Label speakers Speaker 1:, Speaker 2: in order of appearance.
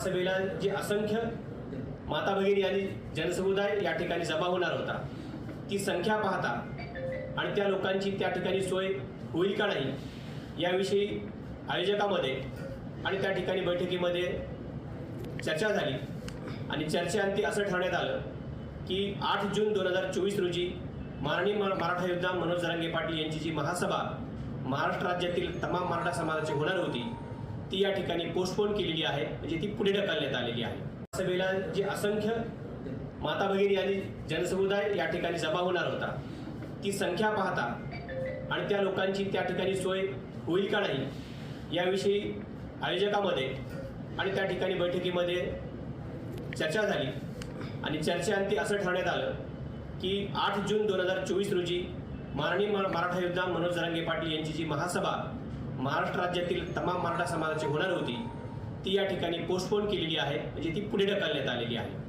Speaker 1: सभेला जे असंख्य माता भगिनी आणि जनसमुदाय या ठिकाणी जमा होणार होता ती संख्या पाहता आणि त्या लोकांची त्या ठिकाणी सोय होईल का नाही याविषयी आयोजकामध्ये आणि त्या ठिकाणी बैठकीमध्ये चर्चा झाली. आणि चर्चेअंती असं ठरवण्यात आलं की आठ जून दोन हजार चोवीस रोजी माननीय म- मराठा योद्धा मनोज जरांगे पाटील यांची जी महासभा महाराष्ट्र राज्यातील तमाम मराठा समाजाची होणार होती ती या ठिकाणी पोस्टपोन केलेली आहे. म्हणजे ती पुढे ढकलण्यात आलेली आहे. सभेला जे असंख्य माता भगिनी आणि जनसमुदाय या ठिकाणी जमा होणार होता ती संख्या पाहता आणि त्या लोकांची त्या ठिकाणी सोय होईल का नाही याविषयी आयोजकामध्ये आणि त्या ठिकाणी बैठकीमध्ये चर्चा झाली. आणि चर्चेअंती असं ठरवण्यात आलं की आठ जून दोन हजार चोवीस रोजी माननीय म- मराठा योद्धा मनोज जरांगे पाटील यांची जी महासभा महाराष्ट्र राज्यातील तमाम मराठा समाजाची होणार होती ती या ठिकाणी पोस्टपोन केलेली आहे. म्हणजे ती पुढे ढकलण्यात आलेली आहे.